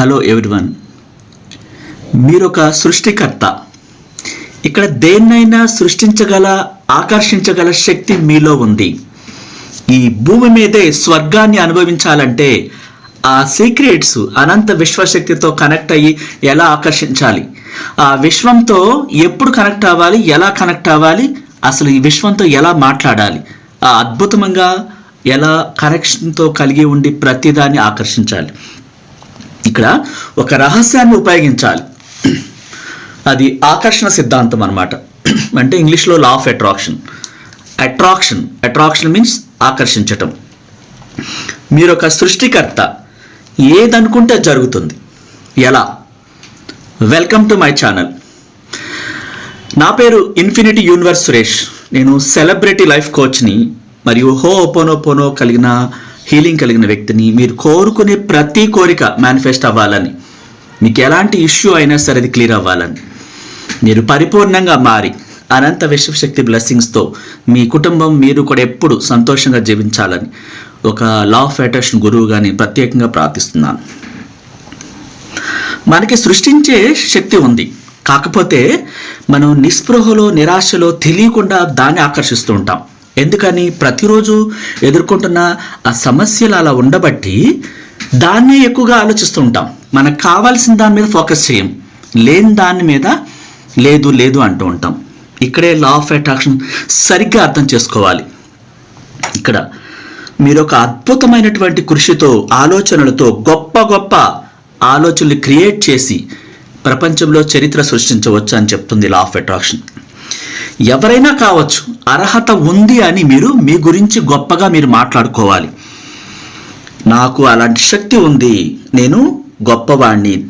Hello everyone మీరు ఒక సృష్టికర్త. ఇక్కడ దేన్నైనా సృష్టించగల ఆకర్షించగల శక్తి మీలో ఉంది. ఈ భూమి మీదే స్వర్గాన్ని అనుభవించాలంటే ఆ సీక్రెట్స్ అనంత విశ్వశక్తితో కనెక్ట్ అయ్యి ఎలా ఆకర్షించాలి? ఆ విశ్వంతో ఎప్పుడు కనెక్ట్ అవ్వాలి ఎలా కనెక్ట్ అవ్వాలి? అసలు ఈ విశ్వంతో ఎలా మాట్లాడాలి? ఆ అద్భుతంగా ఎలా కనెక్షన్తో కలిగి ఉండి ప్రతిదాన్ని ఆకర్షించాలి. ఇక్కడ ఒక రహస్యాన్ని ఉపయోగించాలి. అది ఆకర్షణ సిద్ధాంతం అనమాట అంటే ఇంగ్లీష్లో law of attraction attraction attraction means ఆకర్షించటం. మీరు ఒక సృష్టికర్త. ఏదనుకుంటే జరుగుతుంది. ఎలా? వెల్కమ్ టు మై ఛానల్ నా పేరు ఇన్ఫినిటీ యూనివర్స్ సురేష్. నేను సెలబ్రిటీ లైఫ్ కోచ్ని మరియు హో ఓపోనోపోనో కలిగిన హీలింగ్ కలిగిన వ్యక్తిని మీరు కోరుకునే ప్రతి కోరిక మేనిఫెస్ట్ అవ్వాలని. మీకు ఎలాంటి ఇష్యూ అయినా సరే అది క్లియర్ అవ్వాలని. మీరు పరిపూర్ణంగా మారి అనంత విశ్వశక్తి బ్లెస్సింగ్స్తో మీ కుటుంబం మీరు కూడా ఎప్పుడు సంతోషంగా జీవించాలని ఒక లా ఆఫ్ అట్రాక్షన్ గురువుగా నేను ప్రత్యేకంగా ప్రార్థిస్తున్నాను. మనకి సృష్టించే శక్తి ఉంది. కాకపోతే మనం నిస్పృహలో నిరాశలో తెలియకుండా దాన్ని ఆకర్షిస్తూ ఉంటాం. ఎందుకని ప్రతిరోజు ఎదుర్కొంటున్న ఆ సమస్యలు అలా ఉండబట్టి దాన్నే ఎక్కువగా ఆలోచిస్తూ ఉంటాం. మనకు కావాల్సిన దాని మీద ఫోకస్ చేయం. లేని దాని మీద లేదు లేదు అంటూ ఉంటాం. ఇక్కడే లా ఆఫ్ అట్రాక్షన్ సరిగ్గా అర్థం చేసుకోవాలి. ఇక్కడ మీరు ఒక అద్భుతమైనటువంటి కృషితో ఆలోచనలతో గొప్ప గొప్ప ఆలోచనలు క్రియేట్ చేసి ప్రపంచంలో చరిత్ర సృష్టించవచ్చు అని చెప్తుంది లా ఆఫ్ అట్రాక్షన్ ఎవరైనా కావచ్చు అర్హత ఉంది అని మీరు మీ గురించి గొప్పగా మీరు మాట్లాడుకోవాలి. నాకు అలాంటి శక్తి ఉంది. నేను గొప్పవాణ్ణి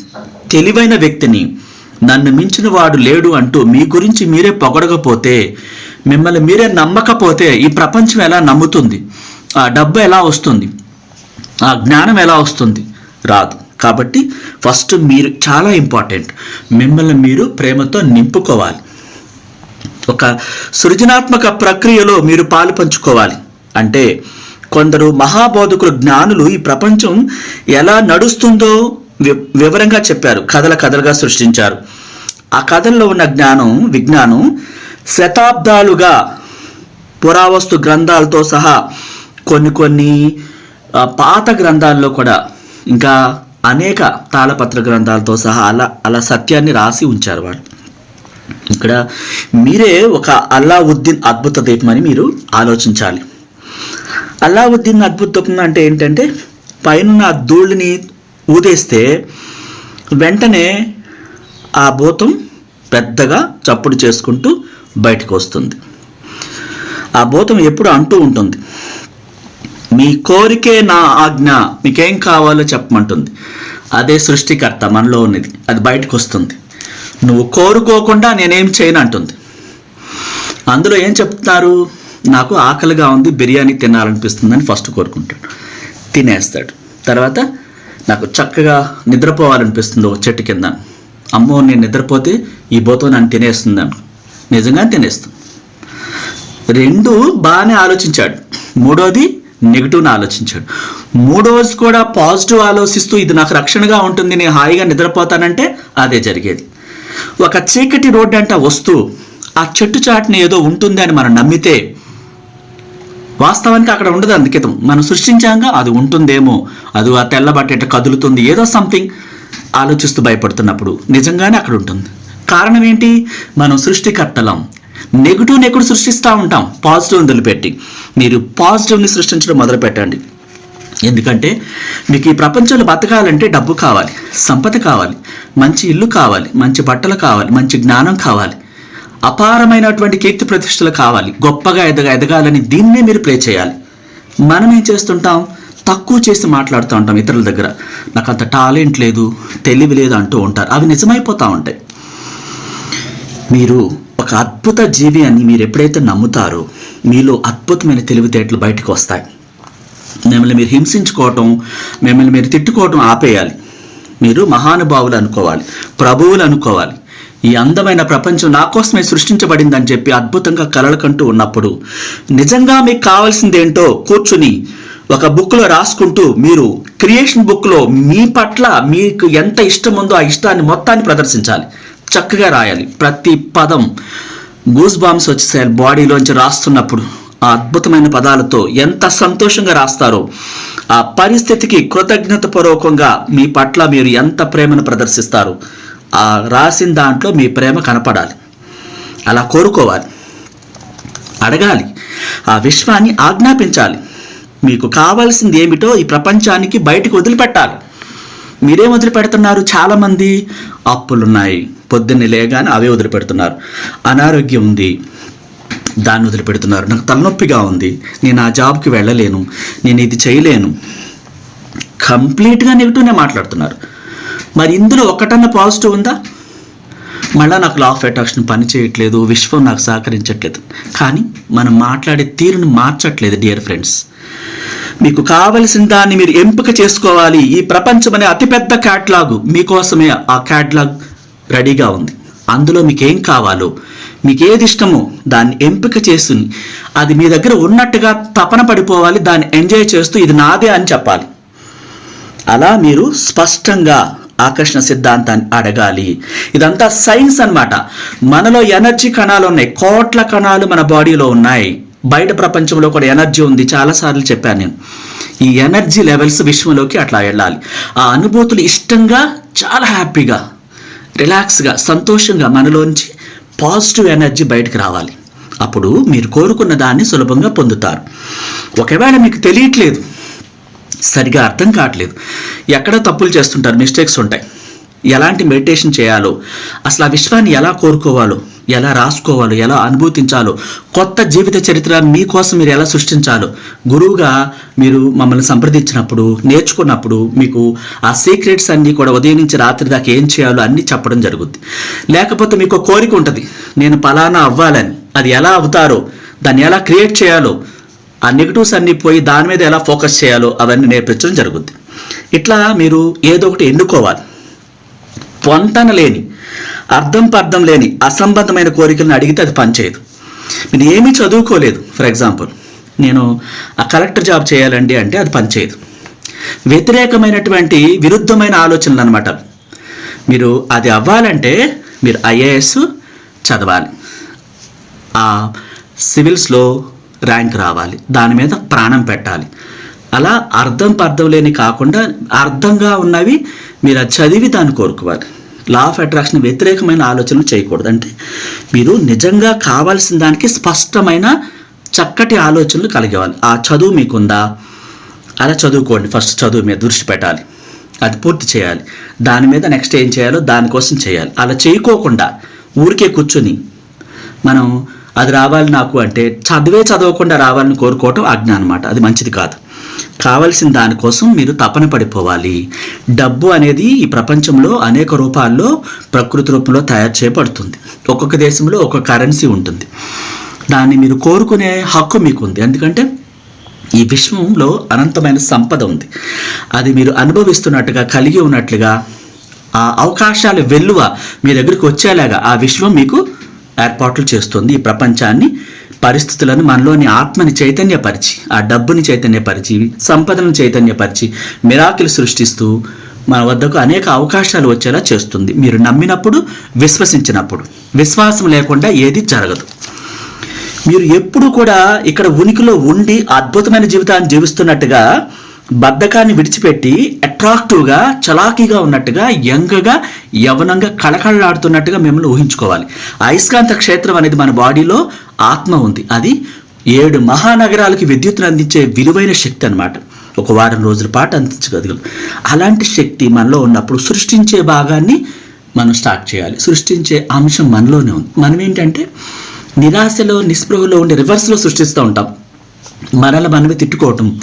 తెలివైన వ్యక్తిని. నన్ను మించిన వాడు లేడు అంటూ మీ గురించి మీరే పొగడకపోతే మిమ్మల్ని మీరే నమ్మకపోతే ఈ ప్రపంచం ఎలా నమ్ముతుంది? ఆ డబ్బు ఎలా వస్తుంది? ఆ జ్ఞానం ఎలా వస్తుంది? రాదు. కాబట్టి ఫస్ట్ మీరు చాలా ఇంపార్టెంట్. మిమ్మల్ని మీరు ప్రేమతో నింపుకోవాలి. ఒక సృజనాత్మక ప్రక్రియలో మీరు పాలు పంచుకోవాలి. అంటే కొందరు మహాబోధకులు జ్ఞానులు ఈ ప్రపంచం ఎలా నడుస్తుందో వి- వివరంగా చెప్పారు. కథల కథలుగా సృష్టించారు. ఆ కథల్లో ఉన్న జ్ఞానం విజ్ఞానం శతాబ్దాలుగా పురావస్తు గ్రంథాలతో సహా కొన్ని కొన్ని పాత గ్రంథాల్లో కూడా ఇంకా అనేక తాళపత్ర గ్రంథాలతో సహా అలా అలా సత్యాన్ని రాసి ఉంచారు వాళ్ళు. ఇక్కడ మీరే ఒక అల్లావుద్దీన్ అద్భుత దీపం అని మీరు ఆలోచించాలి. అల్లావుద్దీన్ అద్భుత దీపం అంటే ఏంటంటే పైన ఆ ధూళిని ఊదేస్తే వెంటనే ఆ భూతం పెద్దగా చప్పుడు చేసుకుంటూ బయటకు వస్తుంది. ఆ భూతం ఎప్పుడు అంటూ ఉంటుంది మీ కోరికే నా ఆజ్ఞ మీకేం కావాలో చెప్పమంటుంది. అదే సృష్టికర్త మనలో ఉన్నది అది బయటకు వస్తుంది. నువ్వు కోరుకోకుండా నేనేం చేయను అంటుంది. అందులో ఏం చెప్తున్నారు? నాకు ఆకలిగా ఉంది బిర్యానీ తినాలనిపిస్తుందని ఫస్ట్ కోరుకుంటాడు. తినేస్తాడు. తర్వాత నాకు చక్కగా నిద్రపోవాలనిపిస్తుంది ఒక చెట్టు కింద. అమ్మో నేను నిద్రపోతే ఈ బోతో నన్ను తినేస్తుంది అను. నిజంగా తినేస్తుంది. రెండు బాగానే ఆలోచించాడు. మూడోది నెగిటివ్ని ఆలోచించాడు. మూడోది కూడా పాజిటివ్ ఆలోచిస్తూ ఇది నాకు రక్షణగా ఉంటుంది నేను హాయిగా నిద్రపోతానంటే అదే జరిగేది. ఒక చీకటి రోడ్డు అంట వస్తూ ఆ చెట్టు చాటున ఏదో ఉంటుంది అని మనం నమ్మితే వాస్తవానికి అక్కడ ఉండదు అందుకితం. మనం సృష్టించాక అది ఉంటుందేమో. అది ఆ తెల్లబట్టేట కదులుతుంది. ఏదో సంథింగ్ ఆలోచిస్తూ భయపడుతున్నప్పుడు నిజంగానే అక్కడ ఉంటుంది. కారణం ఏంటి? మనం సృష్టికర్తలం. నెగిటివ్ నెగిటివ్ సృష్టిస్తూ ఉంటాం. పాజిటివ్ వదిలిపెట్టి. మీరు పాజిటివ్ని సృష్టించడం మొదలు పెట్టండి ఎందుకంటే మీకు ఈ ప్రపంచంలో బతకాలంటే డబ్బు కావాలి సంపద కావాలి మంచి ఇల్లు కావాలి మంచి బట్టలు కావాలి మంచి జ్ఞానం కావాలి అపారమైనటువంటి కీర్తి ప్రతిష్టలు కావాలి గొప్పగా ఎదగ ఎదగాలని దీన్నే మీరు ప్లే చేయాలి. మనం ఏం చేస్తుంటాం? తక్కువ చేసి మాట్లాడుతూ ఉంటాం ఇతరుల దగ్గర. నాకు అంత టాలెంట్ లేదు తెలివి లేదు అంటూ ఉంటారు. అవి నిజమైపోతూ ఉంటాయి. మీరు ఒక అద్భుత జీవి అని మీరు ఎప్పుడైతే నమ్ముతారో మీలో అద్భుతమైన తెలివితేటలు బయటకు వస్తాయి. మిమ్మల్ని మీరు హింసించుకోవటం మిమ్మల్ని మీరు తిట్టుకోవటం ఆపేయాలి. మీరు మహానుభావులు అనుకోవాలి ప్రభువులు అనుకోవాలి. ఈ అందమైన ప్రపంచం నా కోసమే సృష్టించబడిందని చెప్పి అద్భుతంగా కలలకంటూ ఉన్నప్పుడు నిజంగా మీకు కావాల్సిందేంటో కూర్చుని ఒక బుక్లో రాసుకుంటూ మీరు క్రియేషన్ బుక్లో మీ పట్ల మీకు ఎంత ఇష్టం ఉందో ఆ ఇష్టాన్ని మొత్తాన్ని ప్రదర్శించాలి. చక్కగా రాయాలి. ప్రతి పదం గూస్ బాంబ్స్ వచ్చేసాయి బాడీలోంచి రాస్తున్నప్పుడు. ఆ అద్భుతమైన పదాలతో ఎంత సంతోషంగా రాస్తారో ఆ పరిస్థితికి కృతజ్ఞత పూర్వకంగా మీ పట్ల మీరు ఎంత ప్రేమను ప్రదర్శిస్తారు ఆ రాసిన దాంట్లో మీ ప్రేమ కనపడాలి. అలా కోరుకోవాలి. అడగాలి. ఆ విశ్వాన్ని ఆజ్ఞాపించాలి. మీకు కావాల్సింది ఏమిటో ఈ ప్రపంచానికి బయటకు వదిలిపెట్టాలి. మీరేం వదిలిపెడుతున్నారు చాలామంది. అప్పులున్నాయి. పొద్దున్నే లేగానే అవే వదిలిపెడుతున్నారు. అనారోగ్యం ఉంది. దాన్ని వదిలిపెడుతున్నారు. నాకు తలనొప్పిగా ఉంది. నేను ఆ జాబ్కి వెళ్ళలేను. నేను ఇది చేయలేను. కంప్లీట్గా నెగిటివ్నే మాట్లాడుతున్నారు. మరి ఇందులో ఒకటన్నా పాజిటివ్ ఉందా? మళ్ళీ నాకు లా ఆఫ్ అట్రాక్షన్ పని చేయట్లేదు. విశ్వం నాకు సహకరించట్లేదు. కానీ మనం మాట్లాడే తీరును మార్చట్లేదు డియర్ ఫ్రెండ్స్ మీకు కావలసిన దాన్ని మీరు ఎంపిక చేసుకోవాలి. ఈ ప్రపంచం అనే అతిపెద్ద క్యాట్లాగ్ మీకోసమే ఆ క్యాట్లాగ్ రెడీగా ఉంది. అందులో మీకు ఏం కావాలో మీకు ఏది ఇష్టమో దాన్ని ఎంపిక చేసుకుని అది మీ దగ్గర ఉన్నట్టుగా తపన పడిపోవాలి దాన్ని ఎంజాయ్ చేస్తూ ఇది నాదే అని చెప్పాలి. అలా మీరు స్పష్టంగా ఆకర్షణ సిద్ధాంతాన్ని అడగాలి. ఇదంతా సైన్స్ అన్నమాట. మనలో ఎనర్జీ కణాలు ఉన్నాయి కోట్ల కణాలు మన బాడీలో ఉన్నాయి. బయట ప్రపంచంలో కూడా ఎనర్జీ ఉంది చాలాసార్లు చెప్పాను నేను. ఈ ఎనర్జీ లెవెల్స్ విశ్వంలోకి అట్లా వెళ్ళాలి. ఆ అనుభూతులు ఇష్టంగా చాలా హ్యాపీగా రిలాక్స్గా సంతోషంగా మనలోంచి పాజిటివ్ ఎనర్జీ బయటకు రావాలి. అప్పుడు మీరు కోరుకున్న దాన్ని సులభంగా పొందుతారు. ఒకవేళ మీకు తెలియట్లేదు సరిగా అర్థం కావట్లేదు ఎక్కడ తప్పులు చేస్తుంటారు మిస్టేక్స్ ఉంటాయి. ఎలాంటి మెడిటేషన్ చేయాలో అసలు ఆ విశ్వాన్ని ఎలా కోరుకోవాలో ఎలా రాసుకోవాలో ఎలా అనుభూతించాలో కొత్త జీవిత చరిత్ర మీకోసం మీరు ఎలా సృష్టించాలో గురువుగా మీరు మమ్మల్ని సంప్రదించినప్పుడు నేర్చుకున్నప్పుడు మీకు ఆ సీక్రెట్స్ అన్నీ కూడా ఉదయం నుంచి రాత్రి దాకా ఏం చేయాలో అన్నీ చెప్పడం జరుగుద్ది. లేకపోతే మీకు కోరిక ఉంటుంది నేను పలానా అవ్వాలని అది ఎలా అవుతారో దాన్ని ఎలా క్రియేట్ చేయాలో ఆ నెగిటివ్స్ అన్నీ పోయి దాని మీద ఎలా ఫోకస్ చేయాలో అవన్నీ నేర్పించడం జరుగుద్ది. ఇట్లా మీరు ఏదో ఒకటి ఎన్నుకోవాలి. పొంతన లేని అర్థం పర్థం లేని అసంబద్ధమైన కోరికలను అడిగితే అది పనిచేయదు. మీరు ఏమీ చదువుకోలేదు ఫర్ ఎగ్జాంపుల్ నేను ఆ కలెక్టర్ జాబ్ చేయాలండి అంటే అది పనిచేయదు. వ్యతిరేకమైనటువంటి విరుద్ధమైన ఆలోచనలు అనమాట మీరు అది అవ్వాలంటే మీరు ఐఏఎస్ చదవాలి. ఆ సివిల్స్లో ర్యాంక్ రావాలి. దాని మీద ప్రాణం పెట్టాలి. అలా అర్థం పర్థం లేని కాకుండా అర్థంగా ఉన్నవి మీరు అది చదివి దాన్ని కోరుకోవాలి. లా ఆఫ్ అట్రాక్షన్ వ్యతిరేకమైన ఆలోచనలు చేయకూడదు. అంటే మీరు నిజంగా కావాల్సిన దానికి స్పష్టమైన చక్కటి ఆలోచనలు కలిగేవాలి ఆ చదువు మీకుందా? అలా చదువుకోండి. ఫస్ట్ చదువు మీద దృష్టి పెట్టాలి. అది పూర్తి చేయాలి. దాని మీద నెక్స్ట్ ఏం చేయాలో దానికోసం చేయాలి. అలా చేయకోకుండా ఊరికే కూర్చొని మనం అది రావాలి నాకు అంటే చదివే చదవకుండా రావాలని కోరుకోవటం ఆజ్ఞ అనమాట అది మంచిది కాదు. కావలసిన దానికోసం మీరు తపన పడిపోవాలి. డబ్బు అనేది ఈ ప్రపంచంలో అనేక రూపాల్లో ప్రకృతి రూపంలో తయారు చేయబడుతుంది. ఒక్కొక్క దేశంలో ఒక్కొక్క కరెన్సీ ఉంటుంది. దాన్ని మీరు కోరుకునే హక్కు మీకు ఉంది ఎందుకంటే ఈ విశ్వంలో అనంతమైన సంపద ఉంది. అది మీరు అనుభవిస్తున్నట్టుగా కలిగి ఉన్నట్లుగా ఆ అవకాశాల వెల్లువ మీ దగ్గరికి వచ్చేలాగా ఆ విశ్వం మీకు ఏర్పాట్లు చేస్తుంది. ఈ ప్రపంచాన్ని పరిస్థితులను మనలోని ఆత్మని చైతన్యపరిచి ఆ డబ్బుని చైతన్యపరిచి సంపదను చైతన్యపరిచి మిరాకిల్ సృష్టిస్తూ మన వద్దకు అనేక అవకాశాలు వచ్చేలా చేస్తుంది. మీరు నమ్మినప్పుడు విశ్వసించినప్పుడు. విశ్వాసం లేకుండా ఏది జరగదు. మీరు ఎప్పుడు కూడా ఇక్కడ ఉనికిలో ఉండి అద్భుతమైన జీవితాన్ని జీవిస్తున్నట్టుగా బద్ధకాన్ని విడిచిపెట్టి అట్రాక్టివ్గా చలాకీగా ఉన్నట్టుగా యంగ్గా యవనంగా కళకళలాడుతున్నట్టుగా మిమ్మల్ని ఊహించుకోవాలి. అయస్కాంత క్షేత్రం అనేది మన బాడీలో ఆత్మ ఉంది. అది ఏడు మహానగరాలకి విద్యుత్తును అందించే విలువైన శక్తి అన్నమాట. ఒక వారం రోజుల పాటు అందించగలగలం అలాంటి శక్తి మనలో ఉన్నప్పుడు సృష్టించే భాగాన్ని మనం స్టార్ట్ చేయాలి. సృష్టించే అంశం మనలోనే ఉంది. మనం ఏంటంటే నిరాశలో నిస్పృహలో ఉండే రివర్స్లో సృష్టిస్తూ ఉంటాం. మనల్ని మనమే తిట్టుకోవటం.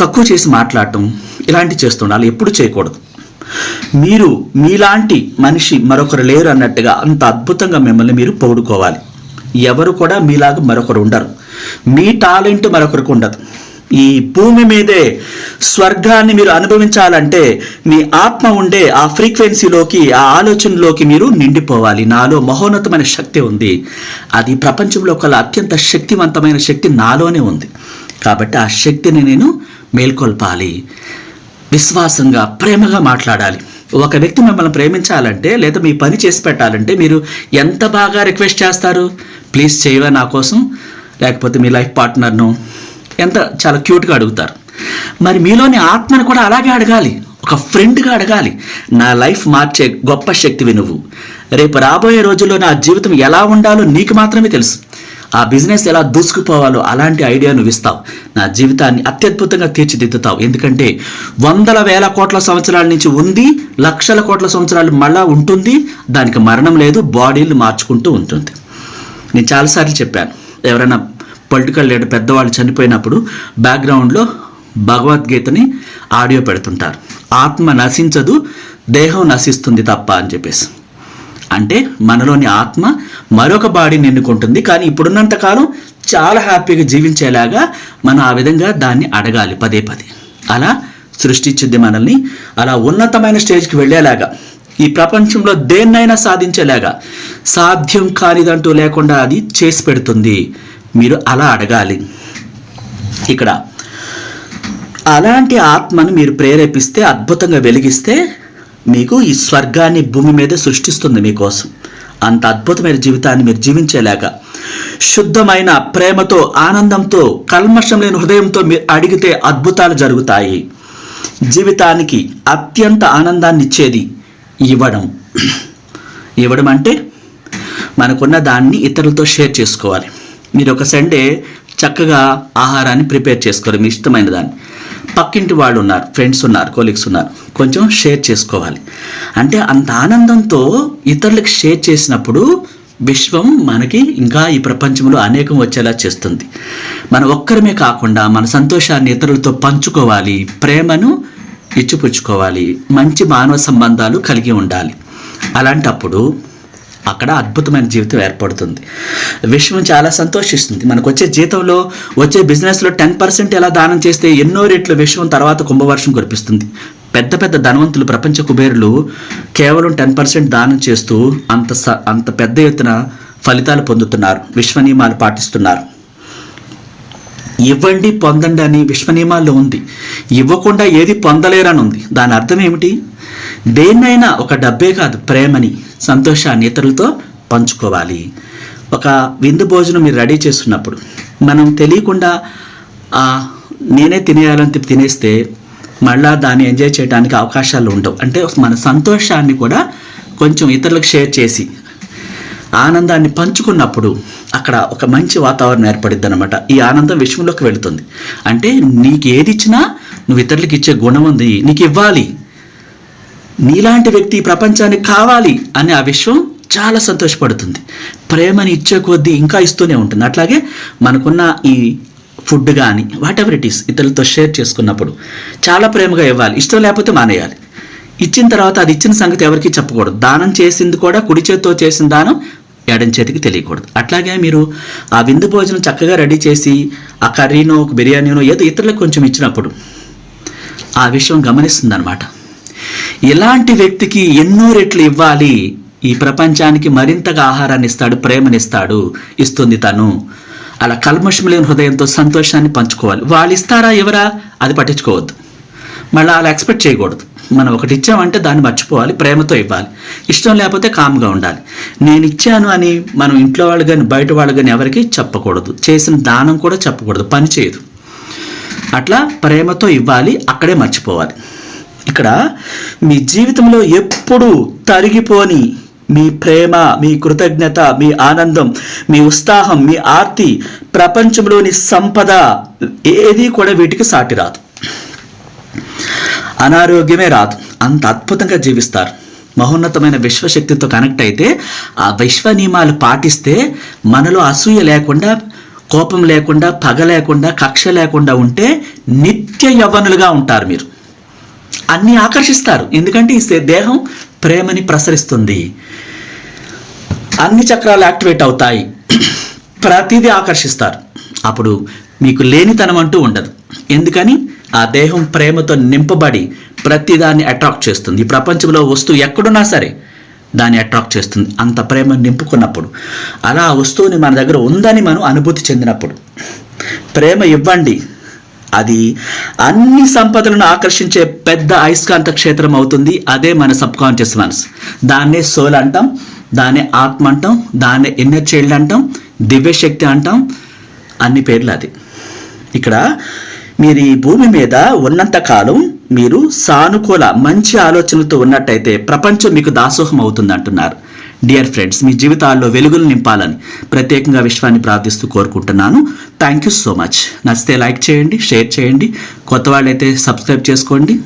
తక్కువ చేసి మాట్లాడటం ఇలాంటివి చేస్తుండాలి ఎప్పుడు చేయకూడదు. మీరు మీలాంటి మనిషి మరొకరు లేరు అన్నట్టుగా అంత అద్భుతంగా మిమ్మల్ని మీరు పొగుడుకోవాలి. ఎవరు కూడా మీలాగా మరొకరు ఉండరు. మీ టాలెంట్ మరొకరికి ఉండదు. ఈ భూమి మీదే స్వర్గాన్ని మీరు అనుభవించాలంటే మీ ఆత్మ ఉండే ఆ ఫ్రీక్వెన్సీలోకి ఆ ఆలోచనలోకి మీరు నిండిపోవాలి. నాలో మహోన్నతమైన శక్తి ఉంది. అది ప్రపంచంలో కల అత్యంత శక్తివంతమైన శక్తి నాలోనే ఉంది. కాబట్టి ఆ శక్తిని నేను మేల్కొల్పాలి. విశ్వాసంగా ప్రేమగా మాట్లాడాలి. ఒక వ్యక్తి మిమ్మల్ని ప్రేమించాలంటే లేదా మీ పని చేసి పెట్టాలంటే మీరు ఎంత బాగా రిక్వెస్ట్ చేస్తారు? ప్లీజ్ చేయవా నా కోసం? లేకపోతే మీ లైఫ్ పార్ట్నర్ను? ఎంత చాలా క్యూట్గా అడుగుతారు. మరి మీలోని ఆత్మను కూడా అలాగే అడగాలి. ఒక ఫ్రెండ్గా అడగాలి. నా లైఫ్ మార్చే గొప్ప శక్తివి నువ్వు. రేపు రాబోయే రోజుల్లో నా జీవితం ఎలా ఉండాలో నీకు మాత్రమే తెలుసు. ఆ బిజినెస్ ఎలా దూసుకుపోవాలో అలాంటి ఐడియా నువ్వు ఇస్తావు. నా జీవితాన్ని అత్యద్భుతంగా తీర్చిదిద్దుతావు. ఎందుకంటే వందల వేల కోట్ల సంవత్సరాల నుంచి ఉంది లక్షల కోట్ల సంవత్సరాలు మళ్ళా ఉంటుంది దానికి మరణం లేదు బాడీలు మార్చుకుంటూ ఉంటుంది. నేను చాలాసార్లు చెప్పాను ఎవరైనా పొలిటికల్ లీడర్ పెద్దవాళ్ళు చనిపోయినప్పుడు బ్యాక్గ్రౌండ్లో భగవద్గీతని ఆడియో పెడుతుంటారు. ఆత్మ నశించదు దేహం నశిస్తుంది తప్ప అని చెప్పేసి. అంటే మనలోని ఆత్మ మరొక బాడీని ఎన్నుకుంటుంది కానీ ఇప్పుడున్నంతకాలం చాలా హ్యాపీగా జీవించేలాగా మనం ఆ విధంగా దాన్ని అడగాలి పదే పదే. అలా సృష్టించింది మనల్ని. అలా ఉన్నతమైన స్టేజ్కి వెళ్ళేలాగా ఈ ప్రపంచంలో దేన్నైనా సాధించేలాగా సాధ్యం కానిదంటూ లేకుండా అది చేసి పెడుతుంది. మీరు అలా అడగాలి. ఇక్కడ అలాంటి ఆత్మను మీరు ప్రేరేపిస్తే అద్భుతంగా వెలిగిస్తే మీకు ఈ స్వర్గాన్ని భూమి మీద సృష్టిస్తుంది మీకోసం. అంత అద్భుతమైన జీవితాన్ని మీరు జీవించేలాగా. శుద్ధమైన ప్రేమతో ఆనందంతో కల్మషం లేని హృదయంతో మీరు అడిగితే అద్భుతాలు జరుగుతాయి. జీవితానికి అత్యంత ఆనందాన్ని ఇచ్చేది ఇవ్వడం. ఇవ్వడం అంటే మనకున్న దాన్ని ఇతరులతో షేర్ చేసుకోవాలి. మీరు ఒక సండే చక్కగా ఆహారాన్ని ప్రిపేర్ చేసుకోవాలి మీ ఇష్టమైన దాన్ని. పక్కింటి వాళ్ళు ఉన్నారు ఫ్రెండ్స్ ఉన్నారు కొలీగ్స్ ఉన్నారు. కొంచెం షేర్ చేసుకోవాలి. అంటే అంత ఆనందంతో ఇతరులకు షేర్ చేసినప్పుడు విశ్వం మనకి ఇంకా ఈ ప్రపంచంలో అనేకం వచ్చేలా చేస్తుంది. మన ఒక్కరమే కాకుండా మన సంతోషాన్ని ఇతరులతో పంచుకోవాలి ప్రేమను ఇచ్చిపుచ్చుకోవాలి మంచి మానవ సంబంధాలు కలిగి ఉండాలి. అలాంటప్పుడు అక్కడ అద్భుతమైన జీవితం ఏర్పడుతుంది. విశ్వం చాలా సంతోషిస్తుంది. మనకు వచ్చే జీతంలో వచ్చే బిజినెస్లో టెన్ పర్సెంట్ ఎలా దానం చేస్తే ఎన్నో రేట్లు విశ్వం తర్వాత కుంభవర్షం కురిపిస్తుంది. పెద్ద పెద్ద ధనవంతులు ప్రపంచ కుబేరులు కేవలం టెన్ పర్సెంట్ దానం చేస్తూ అంత స అంత పెద్ద ఎత్తున ఫలితాలు పొందుతున్నారు. విశ్వ నియమాలు పాటిస్తున్నారు. ఇవ్వండి పొందండి అని విశ్వ నియమాల్లో ఉంది. ఇవ్వకుండా ఏది పొందలేరని ఉంది. దాని అర్థం ఏమిటి? దేన్నైనా ఒక డబ్బే కాదు ప్రేమని సంతోషాన్ని ఇతరులతో పంచుకోవాలి. ఒక విందు భోజనం మీరు రెడీ చేస్తున్నప్పుడు మనం తెలియకుండా నేనే తినేయాలని తినేస్తే మళ్ళా దాన్ని ఎంజాయ్ చేయడానికి అవకాశాలు ఉండవు. అంటే మన సంతోషాన్ని కూడా కొంచెం ఇతరులకు షేర్ చేసి ఆనందాన్ని పంచుకున్నప్పుడు అక్కడ ఒక మంచి వాతావరణం ఏర్పడిద్ది అనమాట ఈ ఆనందం విషయంలోకి వెళుతుంది. అంటే నీకు ఏది ఇచ్చినా నువ్వు ఇతరులకు ఇచ్చే గుణం ఉంది నీకు ఇవ్వాలి. నీలాంటి వ్యక్తి ప్రపంచానికి కావాలి అని ఆ విశ్వం చాలా సంతోషపడుతుంది. ప్రేమని ఇచ్చే కొద్దీ ఇంకా ఇస్తూనే ఉంటుంది. అట్లాగే మనకున్న ఈ ఫుడ్ కానీ వాట్ ఎవర్ ఇట్ ఈస్ ఇతరులతో షేర్ చేసుకున్నప్పుడు చాలా ప్రేమగా ఇవ్వాలి. ఇష్టం లేకపోతే మానేయాలి. ఇచ్చిన తర్వాత అది ఇచ్చిన సంగతి ఎవరికి చెప్పకూడదు. దానం చేసింది కూడా కుడి చేతితో చేసిన దానం ఎడం చేతికి తెలియకూడదు. అట్లాగే మీరు ఆ విందు భోజనం చక్కగా రెడీ చేసి ఆ కర్రీనో ఒక బిర్యానీనో ఏదో ఇతరులకు కొంచెం ఇచ్చినప్పుడు ఆ విషయం గమనిస్తుంది అనమాట ఇలాంటి వ్యక్తికి ఎన్నో రెట్లు ఇవ్వాలి? ఈ ప్రపంచానికి మరింతగా ఆహారాన్ని ఇస్తాడు ప్రేమనిస్తాడు ఇస్తుంది తను. అలా కల్మషం లేని హృదయంతో సంతోషాన్ని పంచుకోవాలి. వాళ్ళు ఇస్తారా ఎవరా? అది పట్టించుకోవద్దు. మళ్ళీ అలా ఎక్స్పెక్ట్ చేయకూడదు. మనం ఒకటి ఇచ్చామంటే దాన్ని మర్చిపోవాలి ప్రేమతో ఇవ్వాలి. ఇష్టం లేకపోతే కామ్గా ఉండాలి. నేను ఇచ్చాను అని మనం ఇంట్లో వాళ్ళు కానీ బయట వాళ్ళు కానీ ఎవరికి చెప్పకూడదు. చేసిన దానం కూడా చెప్పకూడదు. పని చేయదు. అట్లా ప్రేమతో ఇవ్వాలి అక్కడే మర్చిపోవాలి. ఇక్కడ మీ జీవితంలో ఎప్పుడు తరిగిపోని మీ ప్రేమ మీ కృతజ్ఞత మీ ఆనందం మీ ఉత్సాహం మీ ఆర్తి ప్రపంచంలోని సంపద ఏది కూడా వీటికి సాటి రాదు. అనారోగ్యమే రాదు. అంత అద్భుతంగా జీవిస్తారు. మహోన్నతమైన విశ్వశక్తితో కనెక్ట్ అయితే ఆ విశ్వ నియమాలు పాటిస్తే మనలో అసూయ లేకుండా కోపం లేకుండా పగ లేకుండా కక్ష లేకుండా ఉంటే నిత్య యవ్వనులుగా ఉంటారు మీరు. అన్ని ఆకర్షిస్తారు. ఎందుకంటే ఈ సే- దేహం ప్రేమని ప్రసరిస్తుంది. అన్ని చక్రాలు యాక్టివేట్ అవుతాయి. ప్రతిదీ ఆకర్షిస్తారు. అప్పుడు మీకు లేనితనం అంటూ ఉండదు. ఎందుకని? ఆ దేహం ప్రేమతో నింపబడి ప్రతిదాన్ని అట్రాక్ట్ చేస్తుంది. ఈ ప్రపంచంలో వస్తువు ఎక్కడున్నా సరే దాన్ని అట్రాక్ట్ చేస్తుంది. అంత ప్రేమ నింపుకున్నప్పుడు. అలా ఆ వస్తువుని మన దగ్గర ఉందని మనం అనుభూతి చెందినప్పుడు. ప్రేమ ఇవ్వండి. అది అన్ని సంపదలను ఆకర్షించే పెద్ద అయస్కాంత క్షేత్రం అవుతుంది. అదే మన సబ్ కాన్షియస్ మనస్ దాన్నే సోల్ అంటాం దాన్నే ఆత్మ అంటాం దాన్నే ఇన్నర్ చైల్డ్ అంటాం దివ్యశక్తి అంటాం అన్ని పేర్లు అది. ఇక్కడ మీరు ఈ భూమి మీద ఉన్నంతకాలం మీరు సానుకూల మంచి ఆలోచనలతో ఉన్నట్టయితే ప్రపంచం మీకు దాసోహం అవుతుంది అంటున్నారు. డియర్ ఫ్రెండ్స్ మీ జీవితాల్లో వెలుగులు నింపాలని ప్రత్యేకంగా విశ్వాన్ని ప్రార్థిస్తూ కోరుకుంటున్నాను. థ్యాంక్ యూ సో మచ్ నచ్చితే లైక్ చేయండి షేర్ చేయండి. కొత్త వాళ్ళైతే సబ్స్క్రైబ్ చేసుకోండి.